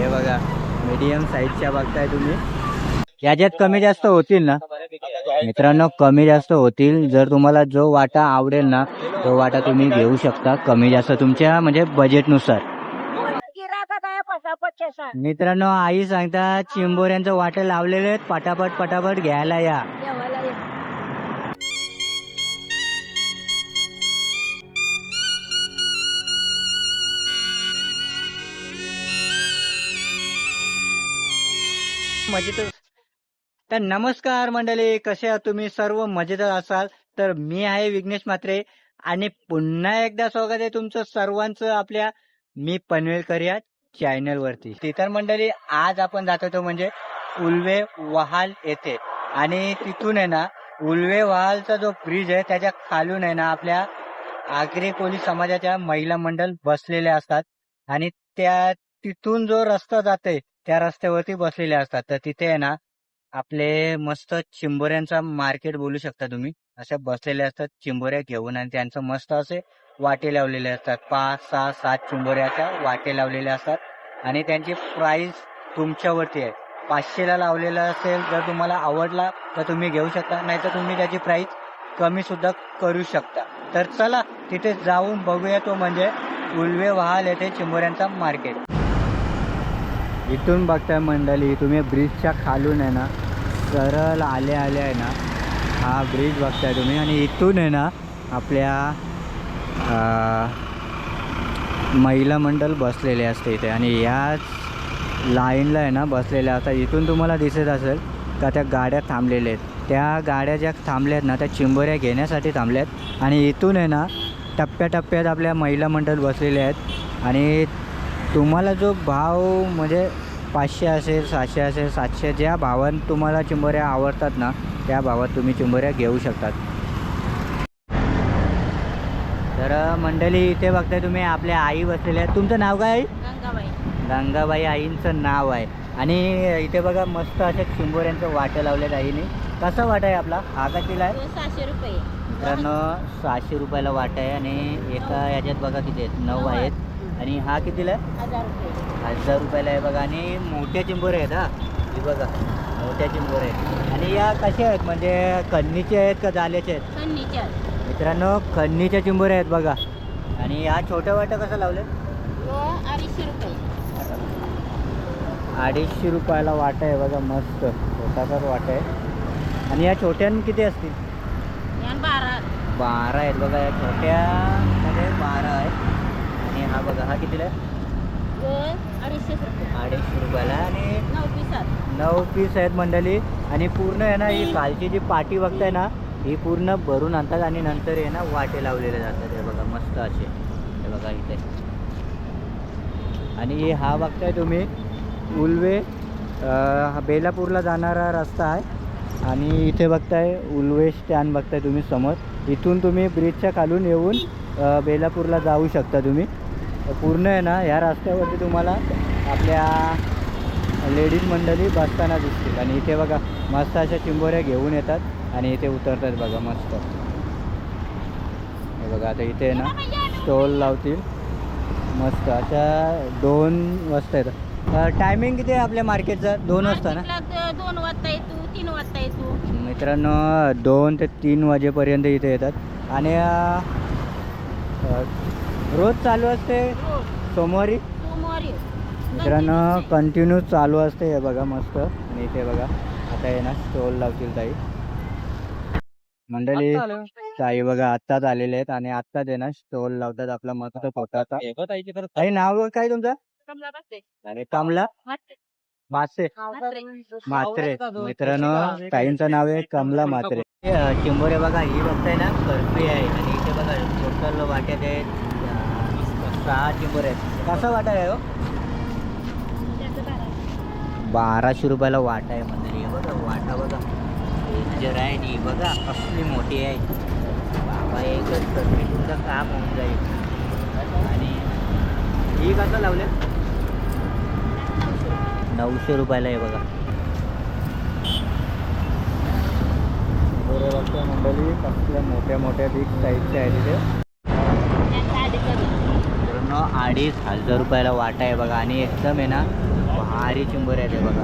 हे बघा मीडियम साईजच्या बघताय तुम्ही. याच्यात कमी जास्त होतील ना? मित्रांनो कमी जास्त होतील. जर तुम्हाला जो वाटा आवडेल ना तो वाटा तुम्ही घेऊ शकता. कमी जास्त तुमच्या म्हणजे बजेटनुसार मित्रांनो आई सांगतात चिंबोऱ्यांचं वाटे लावलेले आहेत. पटापट पटापट घ्यायला या. मजेत तर नमस्कार मंडळी कसे आहात तुम्ही? सर्व मजेत असाल तर मी आहे विघ्नेश म्हात्रे आणि पुन्हा एकदा स्वागत आहे तुमचं सर्वांचं आपल्या मी पनवेलकर या चॅनल वरती तर मंडळी आज आपण जात होतो म्हणजे उल्वे वहाल येथे. आणि तिथून आहे ना उल्वे वहालचा जो ब्रिज आहे त्याच्या खालून आहे ना आपल्या आगरी कोली समाजाच्या महिला मंडळ बसलेल्या असतात. आणि त्या तिथून जो रस्ता जाते त्या रस्त्यावरती बसलेले असतात. तर तिथे आहे ना आपले मस्त चिंबोऱ्यांचा मार्केट बोलू शकता तुम्ही. अशा बसलेले असतात चिंबोऱ्या घेऊन आणि त्यांचं मस्त असे वाटे लावलेले असतात. पाच सहा सात चिंबोऱ्याच्या वाटे लावलेले असतात आणि त्यांची प्राइस तुमच्यावरती आहे. पाचशेला लावलेला असेल जर तुम्हाला आवडला तर तुम्ही घेऊ शकता नाहीतर तुम्ही त्याची प्राइस कमी सुद्धा करू शकता. तर चला तिथे जाऊन बघूया तो म्हणजे उल्वे वहाल येथे चिंबोऱ्यांचा मार्केट इथून बघताय मंडळी तुम्ही ब्रिजच्या खालून आहे ना सरळ आले आले आहे ना हा ब्रिज बघताय तुम्ही. आणि इथून आहे ना आपल्या महिला मंडळ बसलेले असते इथे. आणि याच लाईनला आहे ना बसलेल्या असतात. इथून तुम्हाला दिसत असेल का त्या गाड्या थांबलेल्या आहेत. त्या गाड्या ज्या थांबल्या आहेत ना त्या चिंबोऱ्या घेण्यासाठी थांबल्या आहेत आणि इथून आहे ना टप्प्याटप्प्यात आपल्या महिला मंडळ बसलेले आहेत. आणि तुम्हाला जो भाव म्हणजे पाचशे असेल सातशे असेल सातशे ज्या भावात तुम्हाला चिंबोऱ्या आवडतात ना त्या भावात तुम्ही चिंबोऱ्या घेऊ शकतात. तर मंडळी इथे बघताय तुम्ही आपल्या आई बसलेल्या आहेत. तुमचं नाव काय? आहे गंगाबाई. गंगाबाई आईंचं नाव आहे. आणि इथे बघा मस्त अशा चिंबोऱ्यांचं वाटं लावलेत आईने. कसा वाटा आहे आपला? हा कितीला आहे? तो सहाशे रुपये. मित्रांनो सहाशे रुपयाला वाट आहे आणि एका याच्यात बघा किती आहेत? नऊ आहेत. आणि हा कितीला आहे? हजार रुपये. हजार रुपयाला आहे बघा. आणि मोठ्या चिंबोरे आहेत हा. हे बघा मोठ्या चिंबोरे आहेत. आणि या कशा आहेत? म्हणजे कन्नीचे आहेत का जाल्याचे आहेत? मित्रांनो खन्नीच्या चिंबोऱ्या आहेत बघा. आणि या छोट्या वाट्या कसं लावले तो अडीचशे रुपये. अडीचशे रुपयाला वाटा आहे बघा मस्त. छोटासाच वाटा आहे. आणि या छोट्या किती असतील? बारा. बारा आहेत बघा या छोट्यामध्ये बारा आहेत. हा बघा हा कितीला अडीचशे रुपये. अडीचशे रुपयाला आणि नऊ पिसात नऊ पीस आहेत मंडळी. आणि पूर्ण आहे ना ही खालची जी पाटी बघताय ना ही पूर्ण भरून आणतात आणि नंतर आहे ना वाटे लावलेले जातात. हे बघा मस्त असे. हे बघा इथे. आणि हा बघताय तुम्ही उल्वे बेलापूरला जाणारा रस्ता आहे. आणि इथे बघताय उल्वे स्टँड बघताय तुम्ही समोर. इथून तुम्ही ब्रिजच्या खालून येऊन बेलापूरला जाऊ शकता तुम्ही. पूर्ण आहे ना ह्या रस्त्यावरती तुम्हाला आपल्या लेडीज मंडळी बसताना दिसतील. आणि इथे बघा मस्त अशा चिंबोऱ्या घेऊन येतात आणि इथे उतरतात बघा मस्त. हे बघा आता इथे आहे ना स्टॉल लावतील. मस्त अशा दोन वाजता येतात. टायमिंग किती आहे आपल्या मार्केटचा? दोन वाजता ना? दोन वाजता येतो तीन वाजता येतो. मित्रांनो दोन ते तीन वाजेपर्यंत इथे येतात. आणि रोज चालू असते? सोमवारी? सोमवारी. मित्रांनो कंटिन्यू चालू असते हे बघा मस्त. आणि इथे बघा आता आहे ना स्टॉल लावतील ताई. मंडळी ताई बघा आत्ताच आलेले आहेत आणि आत्ताच आहे ना स्टॉल लावतात आपला मस्त पोटाचा ताई नाव काय तुमचं? अरे कमला? मासे म्हात्रे मित्रांनो ताईंचं नाव आहे कमला म्हात्रे हे, अं, चिंबोरे बघा ही बघताय ना कर्फी आहे. आणि इथे बघा टोटल वाट्यात आहेत. सहा टिंबर आहेत. कसा वाटा आहे हो? बाराशे रुपयाला वाटा आहे म्हणजे हे बघा वाटा बघा. डेंजर आहे नी बघा कसली मोठी आहे. बाबा एक कर्फी तुमचं काम होऊन जाईल. आणि ही कसं लावले नऊशे रुपयाला आहे बघा. बरोबर मंडळी कसल्या मोठ्या मोठ्या बिग साईजच्या आहे तिथे अडीच हजार रुपयाला वाटा आहे बघा. आणि एकदम आहे ना भारी चिंबोरे हे बघा.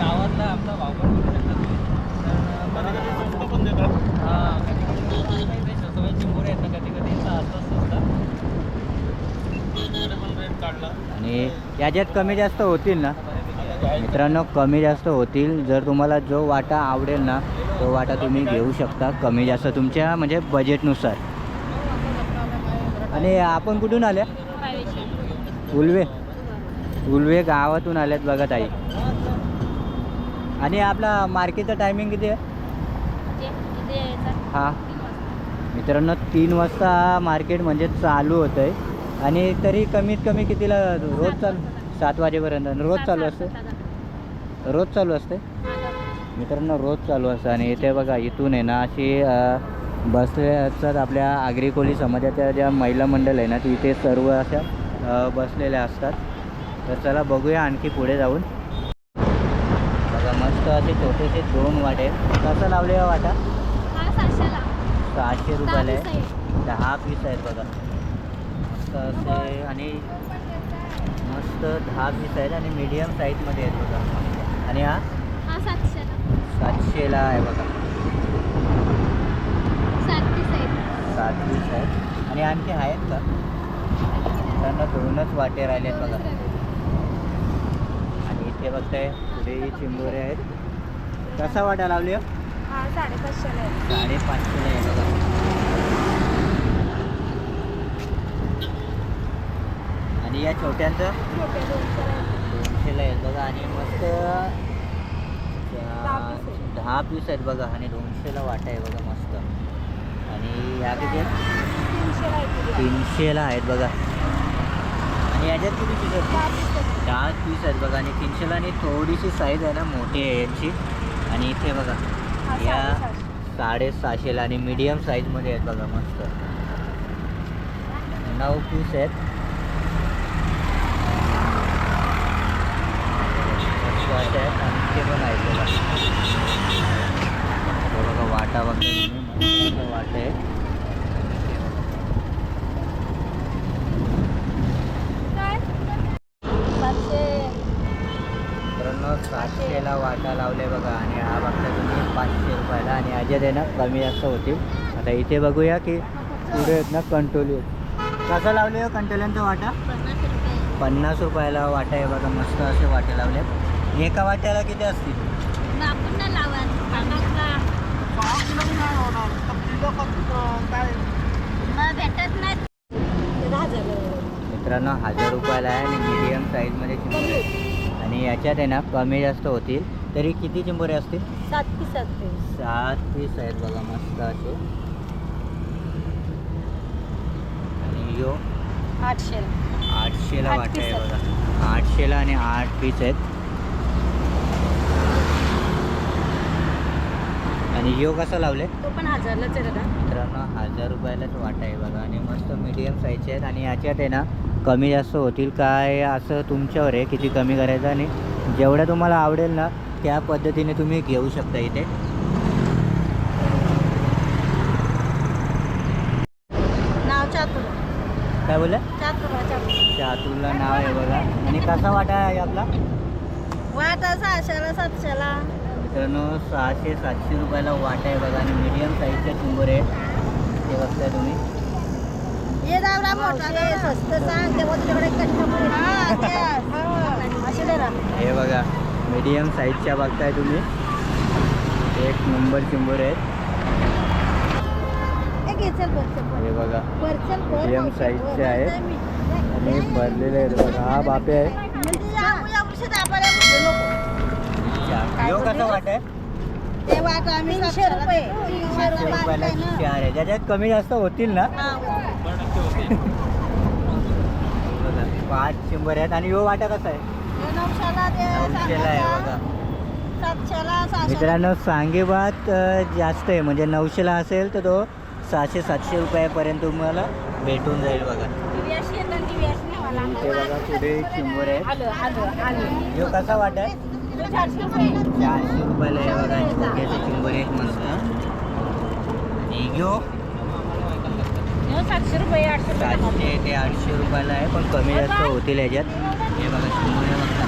गावातला आमचा भाव पण देतात. हां नाही ते स्वस्त चिंबोरे आहेत ना कधी कधी असतात स्वस्त. पण रेट काढला. आणि याच्यात कमी जास्त होतील ना? मित्रांनो कमी जास्त होतील. जर तुम्हाला जो वाटा आवडेल ना तो वाटा तुम्ही घेऊ शकता. कमी जास्त तुमच्या म्हणजे बजेटनुसार आणि आपण कुठून आल्या? उलवे उलवे गावातून आल्यात बघा ताई. आणि आपला मार्केटचा टायमिंग किती आहे? हां. मित्रांनो तीन वाजता मार्केट म्हणजे चालू होतं आहे आणि तरी कमीत कमी कितीला रोज चालू? सात वाजेपर्यंत. रोज चालू असते रोज चालू असते मित्रांनो रोज चालू असतं. आणि इथे बघा इथून आहे ना अशी अ, बसले असतात आपल्या आगरी कोळी समाजाच्या ज्या महिला मंडळ आहे ना तिथे सर्व अशा बसलेल्या असतात. तर चला बघूया आणखी पुढे जाऊन. बघा मस्त असे छोटेसे दोन वाटे. कसं लावले हा वाटा सहाशे रुपयाला आहे. दहा पीस आहेत बघा. मस्त असे आणि मस्त दहा पीस आहेत आणि मीडियम साईजमध्ये आहेत बघा. आणि हा? सातशेला आहे बघा. सात पीस आहेत. आणि आणखी आहेत का? त्यांना दोनच वाटे राहिलेत बघा. आणि इथे बघताय पुढे चिंबोरे आहेत. कसा वाटा लावली हो? साडेपाचशेला आहे. बघा. आणि या छोट्यांचं? दोनशेला आहेत बघा. आणि मस्त दहा आहेत. पीस आहेत बघा. आणि दोनशेला वाटा आहे बघा मस्त. आणि या किती आहेत? तीनशेला आहेत बघा. याच्यात किती पीस आहेत? दहा पीस आहेत बघा. आणि तीनशेला आणि थोडीशी साईज आहे ना मोठी आहे यांची. आणि इथे बघा या साडेसहाशेला आणि मीडियम साईजमध्ये आहेत बघा मस्त. नऊ पीस आहेत. असे आहेत. आणि ते पण आहेत बघा. हे बघा वाटा मस्त वाटे आहे मित्रांनो वाटा लावले बघा आणि हा बघता तुम्ही पाचशे रुपयाला आणि याच्यात आहे ना कमी जास्त होतील. आता इथे बघूया की पुढे आहेत ना कंटोली. कसं लावले हो कंटोल्यांचा वाटा? पन्नास रुपयाला वाटा आहे बघा मस्त असे वाटे लावले. एका वाट्याला किती असतील? मित्रांनो हजार रुपयाला आहे आणि मीडियम साईजमध्ये. आणि याच्यात आहे ना कमी जास्त होतील. तरी किती चिंबोरे असतील? सात पीस असते सात पीस आहेत बघा मस्त असे. आणि यो? आठशे आठशेला आठ आहे बघा. आठशेला आणि आठ पीस आहेत. आणि यो कसा लावले? तो पण हजारलाच आहे दादा. मित्रांनो हजार रुपयालाच वाटा आहे बघा. आणि मस्त मीडियम साईजचे आहेत. आणि याच्यात आहे ना कमी जास्त होतील काय असं तुमच्यावर आहे किती कमी करायचं. आणि जेवढं तुम्हाला आवडेल ना त्या पद्धतीने तुम्ही घेऊ शकता इथे. काय चातुर चातुरला नाव आहे बघा. आणि कसा वाटा आहे आपला? वाटा सहाशेला सातशेला. मित्रांनो सहाशे सातशे रुपयाला वाटा आहे बघा. आणि मीडियम साईजचे चिंबोरे आहेत ते बघताय तुम्ही. ये मोठा स्वस्त सांग तुझ्याकडे हे बघा. मीडियम साईजच्या बघताय तुम्ही. एक नंबर चिंबोरे आहेत. हे बघा. बर चल बर Medium मावशी, size वर चे आहेत. आणि भरलेले आहेत. बघा हा बापे आहे. कसा वाट आहे ते वाटा आम्ही तीनशे रुपये. तीनशे पाचशे रुपये रुपयाला वाटतंय ना. चार आहे. त्याच्यात कमी जास्त होतील ना. पाच शंभर आहेत. आणि यो वाटा कसा आहे? नऊशेला ते नऊशेला आहे सातशेला, बघा. सातशेला सहाशेला मित्रांनो सांगेबात अ, जास्त आहे. म्हणजे नऊशेला असेल तर तो सहाशे सातशे रुपयापर्यंत तुम्हाला भेटून जाईल बघा. दिव्याशी येतात, दिव्याशी बघा पुढे चिंबोर आहे. आलं, आलं, आलं. यो कसा वाट आहे? तो चारशे रुपये. चारशे रुपयाला आहे बघा छोट्याचे चिंबोर आहेत मस्त आणि यो? हे सातशे रुपये आठशे रुपये. सातशे ते आठशे रुपयाला आहे पण कमी जास्त होतील याच्यात हे बघा चिंबोरी आहे बघा.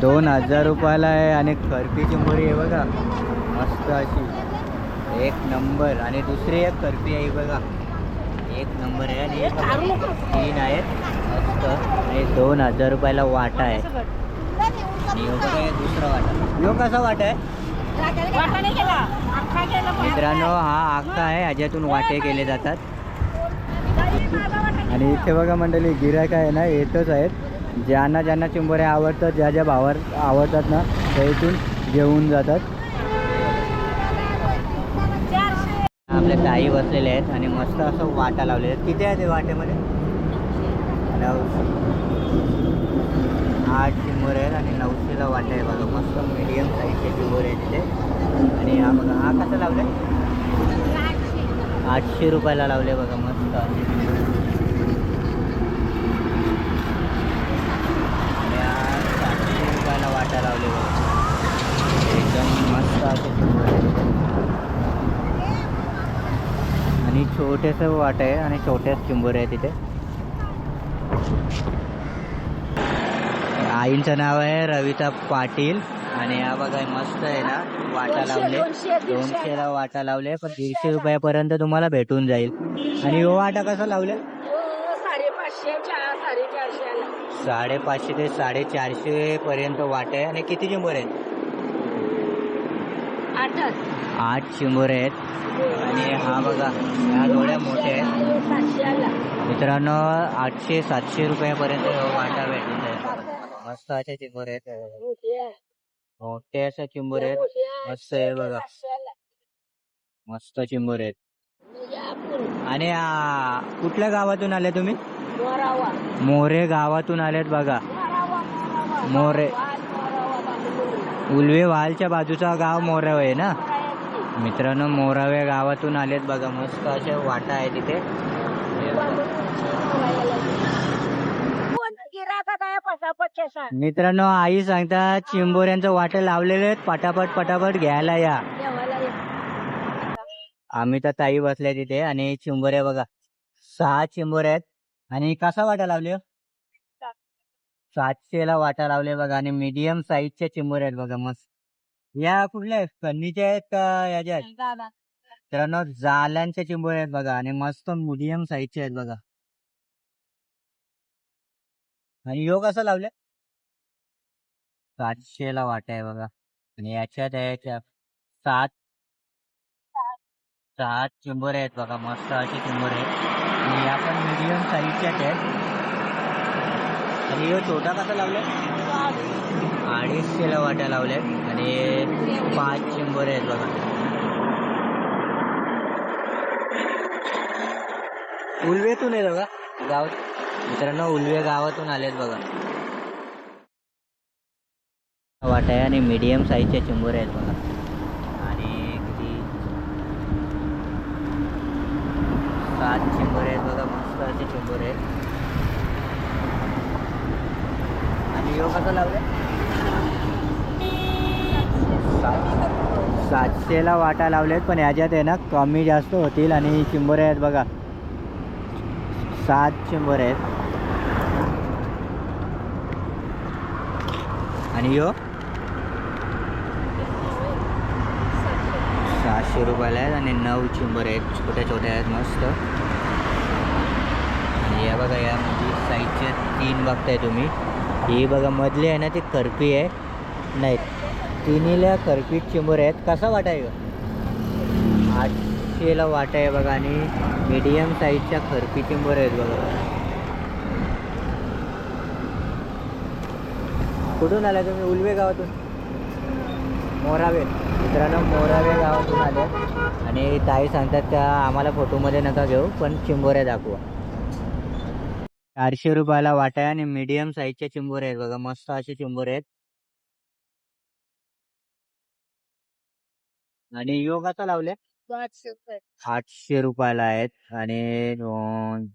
दोन हजार रुपयाला आहे आणि खरपी चिंबोरी आहे बघा. मस्त अशी. एक नंबर. आणि दुसरी एक खरपी आहे बघा. एक नंबर आहे आणि एक तीन आहेत. मस्त. आणि दोन हजार रुपयाला वाटा आहे. आणि बघा दुसरा वाटा. यो कसा वाटा आहे? मित्रांनो हा आखा आहे. ह्याच्यातून वाटे केले जातात. आणि इथे बघा मंडळी गिरायक आहे ना येतच आहेत. ज्यांना ज्यांना चिंबोऱ्या आवडतात ज्या ज्या भावार आवडतात ना त्या इथून घेऊन जातात. आपल्या ताई बसलेले आहेत आणि मस्त असं वाटा लावलेले आहेत. किती आहे ते वाटेमध्ये? नऊशे आठ चिंबोरे आहेत आणि नऊशेला वाटा आहे बघा. मस्त मीडियम साईजचे चिंबोरे आहेत तिथे आणि हा बघा हा कसा लावला आठशे रुपयाला लावले बघा मस्त असे आणि हा सातशे वाटा लावले एकदम मस्त असे चिंबोरे. आणि छोटेसं वाट आहे आणि छोट्याच चिंबोरे आहे तिथे. आईंचं नाव आहे रविता पाटील. आणि हा बघा मस्त आहे ना वाटा लावले. दोनशेला वाटा लावले पण दीडशे रुपयापर्यंत तुम्हाला भेटून जाईल. आणि हो वाटा कसा लावले साडेपाचशे चार साडेचारशे साडेपाचशे ते साडेचारशे पर्यंत वाटे आणि किती चिंबोरे आहेत? आठ आठ चिंबोरे आहेत. आणि हा बघा ह्या डोळ्या मोठ्या आहेत. मित्रांनो आठशे सातशे रुपयापर्यंत वाटा जाईल. मस्त असे चिंबोरे आहेत. मोठे असे चिंबोरे आहेत. मस्त आहे बघा. मस्त चिंबोरे आहेत. आणि आ, कुठल्या गावातून आले तुम्ही? मोरे गावातून आलेत बघा. मोरे उलवे वालच्या बाजूचा गाव मोरावे आहे ना? मित्रांनो मोरावे गावातून आलेत बघा. मस्त असे वाटा आहे तिथे. मित्रांनो आई सांगतात चिंबोऱ्यांचं वाटे लावलेले आहेत. पटापट पटापट घ्यायला या. आम्ही तर ताई बसल्या तिथे आणि चिंबोऱ्या बघा. सहा चिंबोऱ्या आहेत. आणि कसा वाटा लावले? सातशेला वाटा लावले बघा आणि मीडियम साईजच्या चिंबोऱ्या आहेत बघा मस्त. या कुठल्या आहेत? कन्नीच्या आहेत का याच्या आहेत मित्रांनो जाल्यांच्या चिंबोऱ्या आहेत बघा आणि मस्त मीडियम साईजच्या आहेत बघा. आणि योग कसं लावले? सातशेला वाटा आहे बघा. आणि याच्यात आहे सात सात चेंबर आहेत बघा मस्त असे चेंबर आहेत. आणि या पण मीडियम साईजच्याच आहेत. आणि छोटा कसा लावला अडीचशेला वाट्या लावल्या आहेत आणि पाच चेंबर आहेत बघा. उलवेतून आहे बघा गाव मित्रांनो उलवे गावातून आलेत बघा. वाटा आहे आणि मीडियम साईजच्या चेंबर आहेत बघा आणि किती सात चिंबोरे आहेत बघा मस्त असे चिंबोरे आहेत. आणि यो कसं लावलं सातशेला वाटा लावलेत पण ह्याच्यात आहे ना कमी जास्त होतील आणि चिंबोरे आहेत बघा. सात चेंबर आहेत. आणि यो? सहाशे रुपयाला आहेत आणि नऊ चिंबर आहेत. छोट्या छोट्या आहेत मस्त. बघा या म्हणजे साईजचे तीन बघताय तुम्ही. ही बघा मधली आहे ना ती करपी आहे. नाही तिन्हीला करपी चिंबर आहेत. कसा वाटा आहे आठशेला वाटा आहे बघा आणि मीडियम साईजच्या खरपी चिंबर आहेत बघा. कुठून आला तुम्ही? उलवे गावातून? मोरावे. मित्रांनो मोरावे गावातून आले. आणि ताई सांगतात का आम्हाला फोटोमध्ये नका घेऊ पण चिंबोऱ्या दाखवा. चारशे रुपयाला वाटा आहे आणि मीडियम साईजच्या चिंबोऱ्या आहेत बघा मस्त असे चिंबोरे आहेत. आणि योगाचा लावले? आठशे रुपयाला आहेत आणि दोन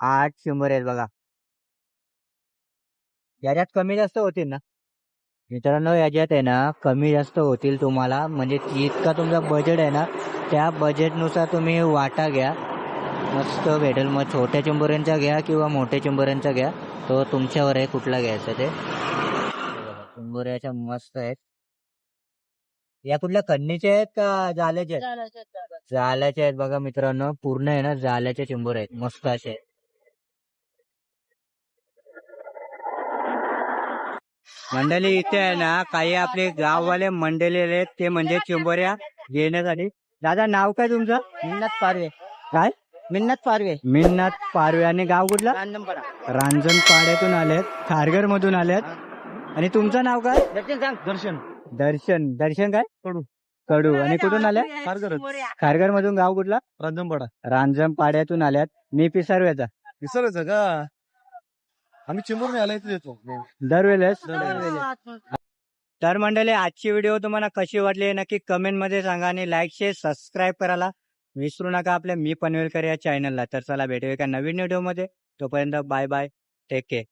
आठ चिंबोरे आहेत बघा. याच्यात कमी जास्त होतील ना? मित्रांनो याच्यात आहे ना कमी जास्त होतील तुम्हाला. म्हणजे इतका तुमचा बजेट आहे ना त्या बजेटनुसार तुम्ही वाटा घ्या. मस्त भेटेल. मग छोट्या चिंबोऱ्यांचा घ्या किंवा मोठ्या चिंबोऱ्यांचा घ्या. तो तुमच्यावर आहे कुठला घ्यायचा ते. चिंबोऱ्याच्या मस्त आहेत. या कुठल्या कन्नीच्या आहेत का जाल्याच्या आहेत? जाल्याच्या आहेत बघा मित्रांनो. पूर्ण आहे ना जाल्याच्या चिंबोऱ्या आहेत. मस्त असे आहेत. मंडळी इथे आहे ना काही आपले गाववाले मंडळी आहेत. ते म्हणजे चिंबोऱ्या घेण्यासाठी. दादा नाव काय तुमचं? पारवे. काय? मिन्नत पारवे. मिन्नाथ पारवे आणि गाव कुठला? रांजणपाडा रांजण पाड्यातून आलेत खारघर मधून आलेत. आणि तुमचं नाव काय? दर्शन सांग. दर्शन. दर्शन. दर्शन काय? कडू. कडू. आणि कुठून आल्या खारघरच. खारघर मधून गाव कुठला? रांजणपाडा रांजण पाड्यातून आल्यात मी पिसारव्याचा विसरायचं का? आम्ही चिंबूर आला इथे येतो. दरवेळेस. तर मंडळी आजची व्हिडिओ तुम्हाला कशी वाटली नक्की कमेंटमध्ये सांगा आणि लाईक शेअर सबस्क्राईब करायला विसरू नका आपल्या मी पनवेलकर या चॅनलला तर चला भेटूया एका नवीन व्हिडिओमध्ये तोपर्यंत बाय बाय टेक केअर